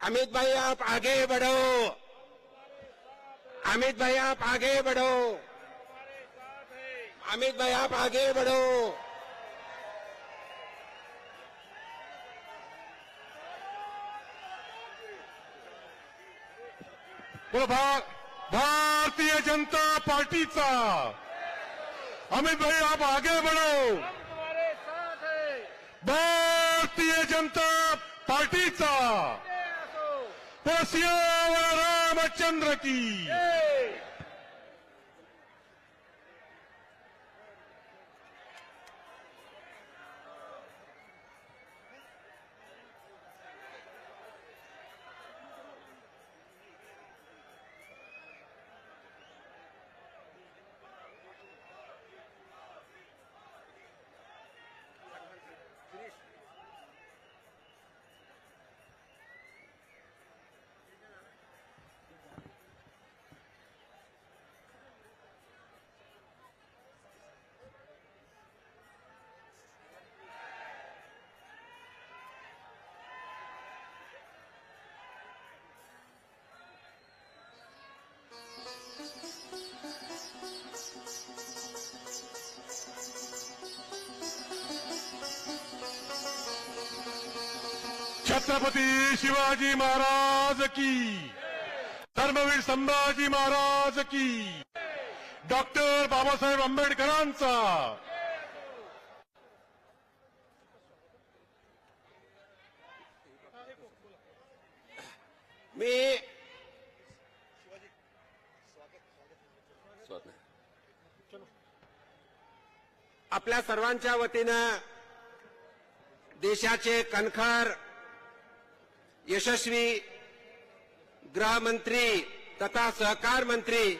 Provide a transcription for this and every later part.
अमित भाई आप आगे बढ़ो। अमित भाई आप आगे बढ़ो। अमित भाई आप आगे बढ़ो। बोलो भा- भारतीय जनता पार्टीचा। अमित भाई आप आगे बढ़ो। भारतीय जनता पार्टीचा। पोसियावर रामचंद्र की छत्रपती शिवाजी महाराज की. धर्मवीर संभाजी महाराज की. डॉक्टर बाबासाहेब आंबेडकरांचा. मी आपल्या सर्वांच्या वतीनं देशाचे कणखर यशस्वी गृहमंत्री तथा सहकार मंत्री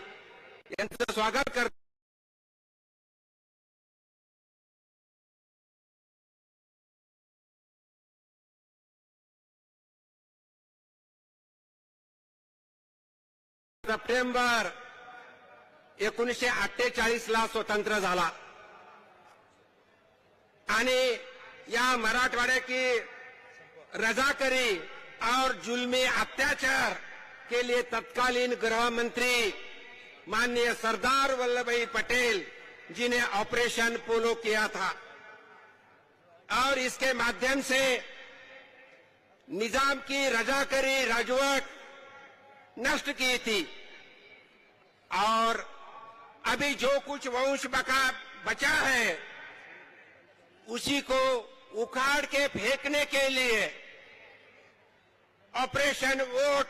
यांचं स्वागत करतो. सप्टेंबर एकोणीसशे अठ्ठेचाळीस ला स्वतंत्र झाला. आणि या मराठवाड्या की रजाकरी और जुल्मी अत्याचार के लिए तत्कालीन गृह मंत्री माननीय सरदार वल्लभ भाई पटेल जी ने ऑपरेशन पोलो किया था। और इसके माध्यम से निज़ाम की रजाकरी राजवट नष्ट की थी। और अभी जो कुछ वंश बका, बचा है, उसी को उखाड़ के फेंकने के लिए ऑपरेशन वोट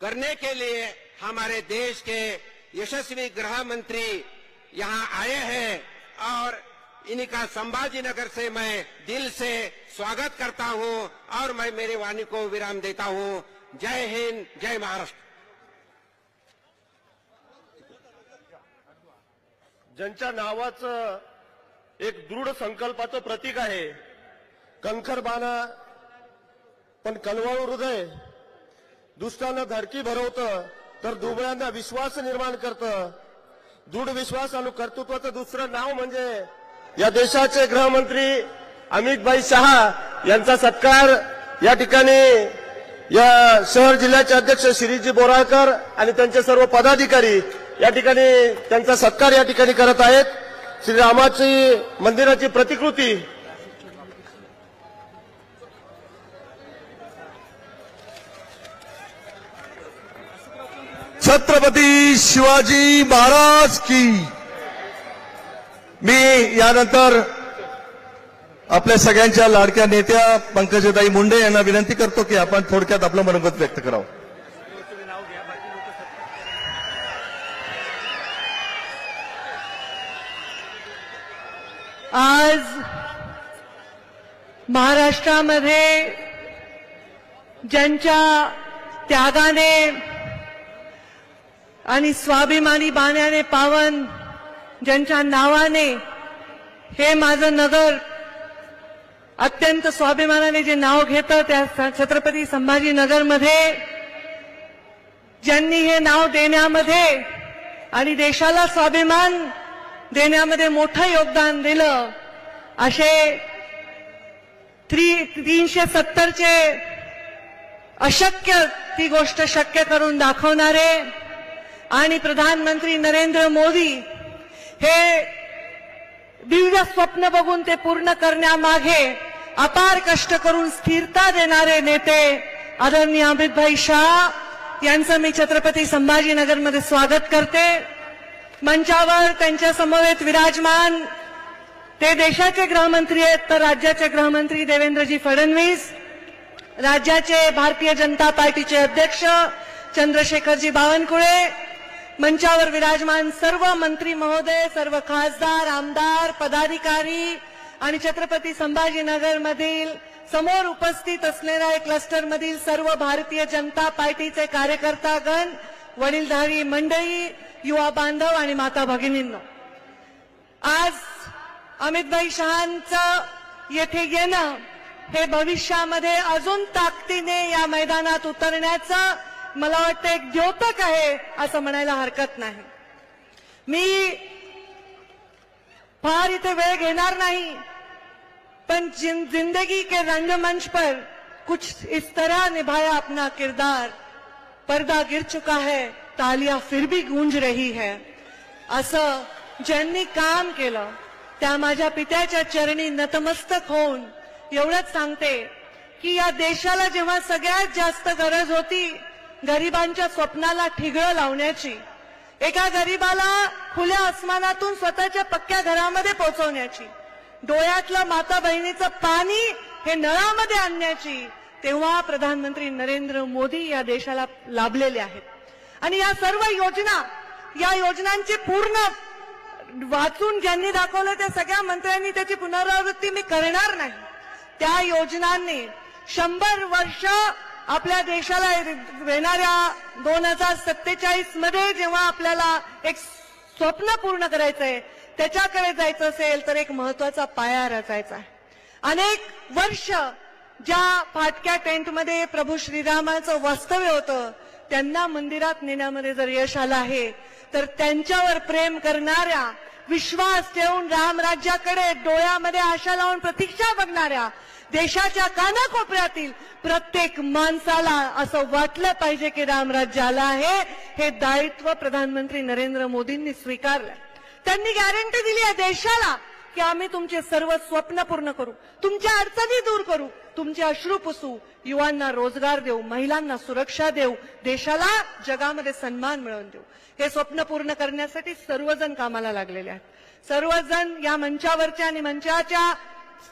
करने के लिए हमारे देश के यशस्वी गृह मंत्री यहाँ आए हैं और इन्हीं का संभाजी नगर से मैं दिल से स्वागत करता हूँ और मैं मेरी वाणी को विराम देता हूँ। जय हिंद, जय महाराष्ट्र। ज्यांच्या नावाचं एक दृढ संकल्पाचं प्रतीक आहे कणखर बाणा पण कलवाळू हृदय. दुष्टांना धडकी भरवतं तर दुबळ्यांना विश्वास निर्माण करतं. दृढ विश्वास आणि कर्तृत्वाचं दुसरं नाव म्हणजे या देशाचे गृहमंत्री अमितभाई शहा यांचा सत्कार. या ठिकाणी या शहर जिल्ह्याचे अध्यक्ष श्रीजी बोराळकर आणि त्यांचे सर्व पदाधिकारी या ठिकाणी त्यांचा सत्कार या ठिकाणी करत आहेत. श्रीरामाची मंदिराची प्रतिकृती छत्रपती शिवाजी महाराज की. मी यानंतर आपल्या सगळ्यांच्या लाडक्या नेत्या पंकजताई मुंडे यांना विनंती करतो की आपण थोडक्यात आपलं मनोगत व्यक्त करावं. आज महाराष्ट्रामध्ये ज्यांच्या त्यागाने आणि स्वाभिमानी बाण्याने पावन ज्यांच्या नावाने हे माझं नगर अत्यंत स्वाभिमानाने जे नाव घेतं त्या छत्रपती संभाजीनगरमध्ये ज्यांनी हे नाव देण्यामध्ये आणि देशाला स्वाभिमान देण्यामध्ये मोठं योगदान दिलं असे थ्री तीनशे सत्तरचे अशक्य ती गोष्ट शक्य करून दाखवणारे आणि प्रधानमंत्री नरेंद्र मोदी हे दिव्य स्वप्न बघून ते पूर्ण करण्यामागे अपार कष्ट करून स्थिरता देणारे नेते आदरणीय अमितभाई शाह यांचं मी छत्रपती संभाजीनगरमध्ये स्वागत करते. मंचावर त्यांच्या समवेत विराजमान ते देशाचे गृहमंत्री आहेत तर राज्याचे गृहमंत्री देवेंद्रजी फडणवीस राज्याचे भारतीय जनता पार्टीचे अध्यक्ष चंद्रशेखरजी बावनकुळे मंचावर विराजमान सर्व मंत्री महोदय सर्व खासदार आमदार पदाधिकारी आणि छत्रपती संभाजीनगर मधील समोर उपस्थित असलेल्या क्लस्टर मधील सर्व भारतीय जनता पार्टीचे कार्यकर्तागण वडीलधारी मंडळी युवा बांधव आणि माता भगिनींनो. आज अमितभाई शहांचं येथे येणं हे भविष्यामध्ये अजून ताकदीने या मैदानात उतरण्याचं मला वाटतं एक द्योतक आहे असं म्हणायला हरकत नाही. मी फार इथे वेळ घेणार नाही पण जिंदगी के रंगमंच पर कुछ इस तरह निभाया अपना किरदार. पर्दा गिर चुका है तालिया फिर भी गूंज रही है. असं ज्यांनी काम केलं त्या माझ्या पित्याच्या चरणी नतमस्तक होऊन एवढंच सांगते की या देशाला जेव्हा सगळ्यात जास्त गरज होती गरिबांच्या स्वप्नाला ठिगळं लावण्याची एका गरिबाला खुल्या आसमानातून स्वतःच्या पक्क्या घरामध्ये पोहोचवण्याची डोळ्यातलं माता बहिणीचं पाणी हे नळामध्ये आणण्याची तेव्हा प्रधानमंत्री नरेंद्र मोदी या देशाला लाभलेले आहेत. आणि या सर्व योजना या योजनांची पूर्ण वाचून ज्यांनी दाखवलं त्या सगळ्या मंत्र्यांनी त्याची पुनरावृत्ती मी करणार नाही. त्या योजनांनी शंभर वर्ष आपल्या देशाला येणाऱ्या दोन हजार सत्तेचाळीसमध्ये जेव्हा आपल्याला एक स्वप्न पूर्ण करायचंय त्याच्याकडे जायचं असेल तर एक महत्त्वाचा पाया रचायचा आहे. अनेक वर्ष ज्या फाटक्या टेंटमध्ये प्रभू श्रीरामाचं वास्तव्य होतं त्यांना मंदिरात नेण्यामध्ये जर यश आलं आहे तर त्यांच्यावर प्रेम करणाऱ्या विश्वास ठेवून रामराज्याकडे डोळ्यामध्ये आशा लावून प्रतीक्षा बघणाऱ्या देशाच्या कानाकोपऱ्यातील प्रत्येक माणसाला असं वाटलं पाहिजे की रामराज्य आलं आहे. हे दायित्व प्रधानमंत्री नरेंद्र मोदींनी स्वीकारलं त्यांनी गॅरंटी दिली आहे देशाला की आम्ही तुमचे सर्व स्वप्न पूर्ण करू तुमच्या अडचणी दूर करू तुमचे अश्रू पुसू युवांना रोजगार देऊ महिलांना सुरक्षा देऊ देशाला जगामध्ये सन्मान मिळवून देऊ. हे स्वप्न पूर्ण करण्यासाठी सर्वजण कामाला लागलेले आहेत. सर्वजण या मंचावरच्या आणि मंचाच्या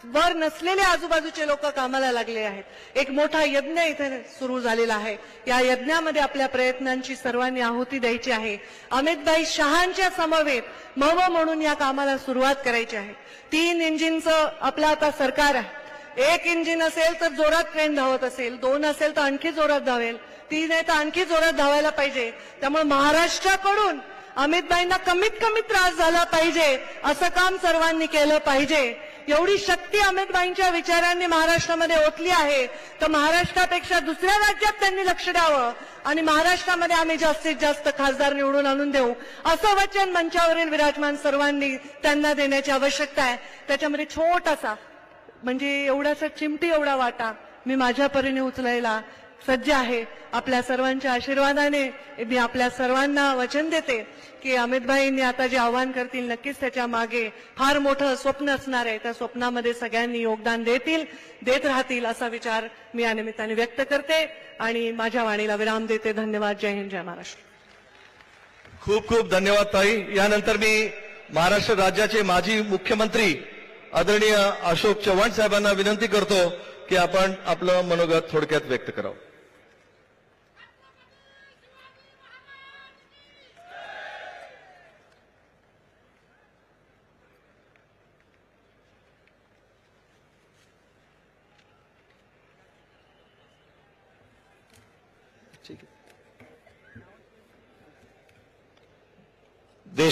वर नसलेले आजूबाजूचे लोक कामाला लागले आहेत. एक मोठा यज्ञ इथे सुरू झालेला आहे. या यज्ञामध्ये आपल्या प्रयत्नांची सर्वांनी आहुती द्यायची आहे. अमितभाई शहांच्या समवेत मव म्हणून या कामाला सुरुवात करायची आहे. तीन इंजिनचं आपलं आता सरकार आहे. एक इंजिन असेल तर जोरात ट्रेन धावत असेल. दोन असेल तर आणखी जोरात धावेल. तीन आहे तर आणखी जोरात धावायला पाहिजे. त्यामुळे महाराष्ट्राकडून अमितभाईंना कमीत कमी त्रास झाला पाहिजे. असं काम सर्वांनी केलं पाहिजे. एवढी शक्ती अमितबाईंच्या विचारांनी महाराष्ट्रामध्ये ओतली आहे. तर महाराष्ट्रापेक्षा दुसऱ्या राज्यात त्यांनी लक्ष द्यावं. आणि महाराष्ट्रामध्ये आम्ही जास्तीत जास्त खासदार निवडून आणून देऊ. असं वचन मंचावरील विराजमान सर्वांनी त्यांना देण्याची आवश्यकता आहे. त्याच्यामध्ये छोटासा म्हणजे एवढासा चिमटी एवढा वाटा मी माझ्या परीने उचलायला सज्ज आहे. आपल्या सर्वांच्या आशीर्वादाने मी आपल्या सर्वांना वचन देते की अमितभाईंनी आता जे आव्हान करतील नक्कीच त्याच्यामागे फार मोठं स्वप्न असणार आहे. त्या स्वप्नामध्ये सगळ्यांनी योगदान देतील देत राहतील असा विचार मी या निमित्ताने व्यक्त करते आणि माझ्या वाणीला विराम देते. धन्यवाद. जय हिंद जय महाराष्ट्र. खूप खूप धन्यवाद ताई. यानंतर मी महाराष्ट्र राज्याचे माजी मुख्यमंत्री आदरणीय अशोक चव्हाण साहेबांना विनंती करतो की आपण आपलं मनोगत थोडक्यात व्यक्त करावं.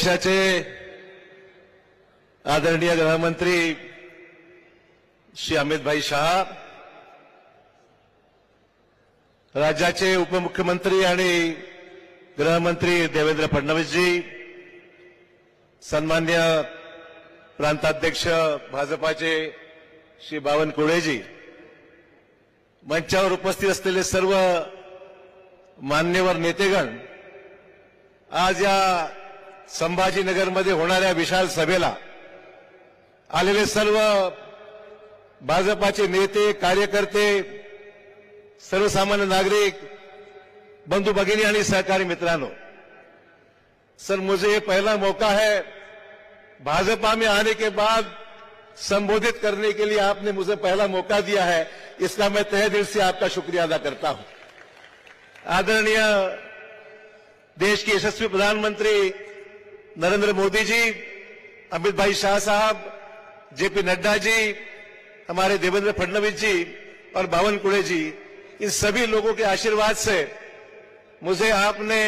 देशाचे आदरणीय गृहमंत्री श्री अमितभाई शहा राज्याचे उपमुख्यमंत्री आणि गृहमंत्री देवेंद्र फडणवीसजी सन्मान्य प्रांताध्यक्ष भाजपाचे श्री बावनकुळेजी मंचावर उपस्थित असलेले सर्व मान्यवर नेतेगण आज या संभाजीनगरमध्ये होणाऱ्या विशाल सभेला आलेले सर्व भाजपाचे नेते, कार्यकर्ते, सर्वसामान्य नागरिक, बंधु भगिनी आणि सहकारी मित्रांनो, सर मुझे ये पहला मौका है, भाजपा में आने के बाद संबोधित करने के लिए आपने मुझे पहला मौका दिया है, इसका मैं तहे दिल से आपका शुक्रिया अदा करता हूँ। आदरणीय देश के यशस्वी प्रधानमंत्री नरेंद्र मोदी जी, अमित भाई शाह साहब, जेपी नड्डा जी, हमारे देवेंद्र फडणवीस जी और भावन कुड़े जी, इन सभी लोगों के आशीर्वाद से मुझे आपने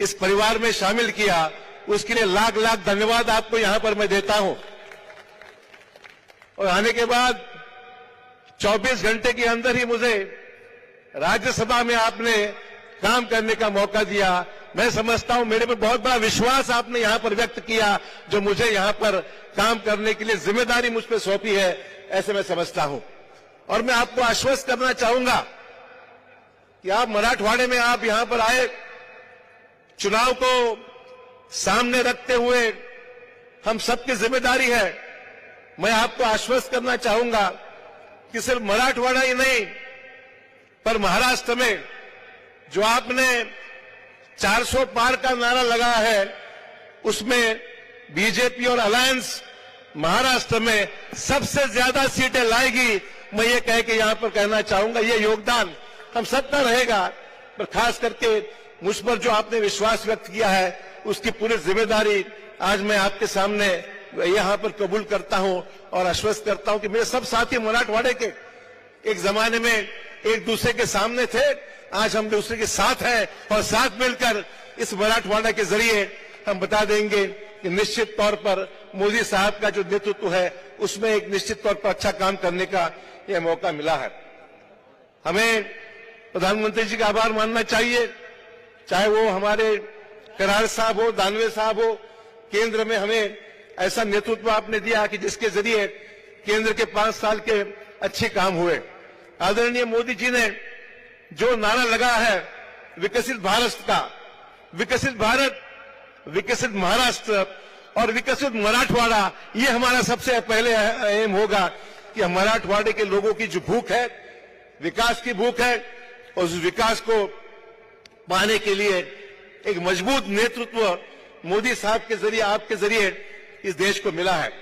इस परिवार में शामिल किया। उसके लिए लाख लाख धन्यवाद आपको यहाँ पर मैं देता हूँ। और आने के बाद 24 घंटे के अंदर ही मुझे राज्यसभा में आपने काम करने का मौका दिया। मैं समझता हूँ मेरे पर बहुत बड़ा विश्वास आपने यहाँ पर व्यक्त किया, जो मुझे यहाँ पर काम करने के लिए ज़िम्मेदारी मुझ पर सौंपी है, ऐसे मैं समझता हूँ। और मैं आपको आश्वस्त करना चाहूँगा कि आप मराठवाड़े में आप यहाँ पर आए, चुनाव को सामने रखते हुए हम सबकी ज़िम्मेदारी है। मैं आपको आश्वस्त करना चाहूँगा कि सिर्फ़ मराठवाड़ा ही नहीं, पर महाराष्ट्र में जो आपने 400 पार का नारा लगा है, उसमें बीजेपी और अलायंस महाराष्ट्र में सबसे ज़्यादा सीटें लाएगी। मैं ये कह के यहाँ पर कहना चाहूँगा, ये योगदान हम सबका रहेगा, पर खास करके मुझ पर जो आपने विश्वास व्यक्त किया है, उसकी पूरी ज़िम्मेदारी आज मैं आपके सामने यहाँ पर कबूल करता हूँ और आश्वस्त करता हूँ कि मेरे सब साथी मराठवाड़े के एक जमाने में एक दूसरे के सामने थे। आज हम दूसरे के साथ हैं और साथ मिलकर इस मराठवाड़ा के ज़रिए हम बता देंगे कि निश्चित तौर पर मोदी साहब का जो नेतृत्व है, उसमें एक निश्चित तौर पर अच्छा काम करने का यह मौका मिला है। हमें प्रधानमंत्री जी का आभार मानना चाहिए। चाहे वो हमारे करार साहब हो, दानवे साहब हो, केंद्र में हमें ऐसा नेतृत्व आपने दिया कि जिसके ज़रिए केंद्र के पाँच साल के अच्छे काम हुए। आदरणीय मोदी जी ने जो नारा लगा है विकसित भारत का, विकसित भारत, विकसित महाराष्ट्र और विकसित मराठवाड़ा, ये हमारा सबसे पहले एम होगा कि मराठवाड़े के लोगों की जो भूख है, विकास की भूख है, और उस विकास को पाने के लिए एक मज़बूत नेतृत्व मोदी साहब के ज़रिए, आपके ज़रिए इस देश को मिला है।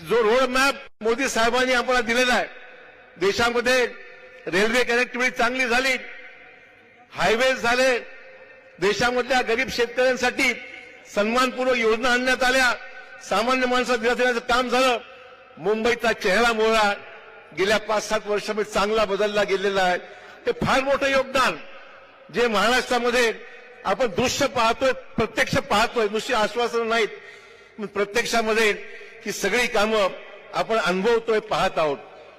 जो रोड मॅप मोदी साहेबांनी आम्हाला दिलेला आहे देशामध्ये रेल्वे कनेक्टिव्हिटी चांगली झाली हायवे झाले देशामधल्या गरीब शेतकऱ्यांसाठी सन्मानपूर्वक योजना आणण्यात आल्या सामान्य माणसा दिला देण्याचं काम झालं मुंबईचा चेहरा मोहळा गेल्या पाच सात वर्षामध्ये चांगला बदलला गेलेला आहे. ते फार मोठं योगदान जे महाराष्ट्रामध्ये आपण दृश्य पाहतोय प्रत्यक्ष पाहतोय नुसती आश्वासनं नाहीत. प्रत्यक्षामध्ये ही सगळी कामं आपण अनुभवतोय पाहत आहोत.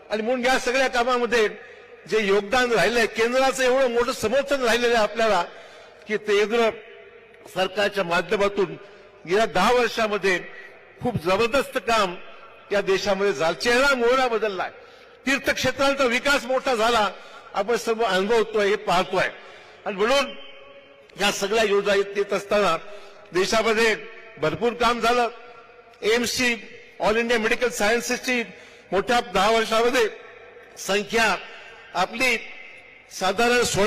आणि म्हणून या सगळ्या कामामध्ये जे योगदान राहिलं आहे केंद्राचं एवढं मोठं समर्थन राहिलेलं आहे आपल्याला की केंद्र सरकारच्या माध्यमातून गेल्या दहा वर्षामध्ये खूप जबरदस्त काम या देशामध्ये झालं. चेहरा मोहरा बदललाय. तीर्थक्षेत्रांचा विकास मोठा झाला. आपण सर्व अनुभवतोय हे पाहतोय. आणि म्हणून या सगळ्या योजना येत येत असताना देशामध्ये भरपूर काम झालं. एम्सची ऑल इंडिया मेडिकल सायन्सेसची मोठ्या दहा वर्षामध्ये संख्या आपली साधारण सोळा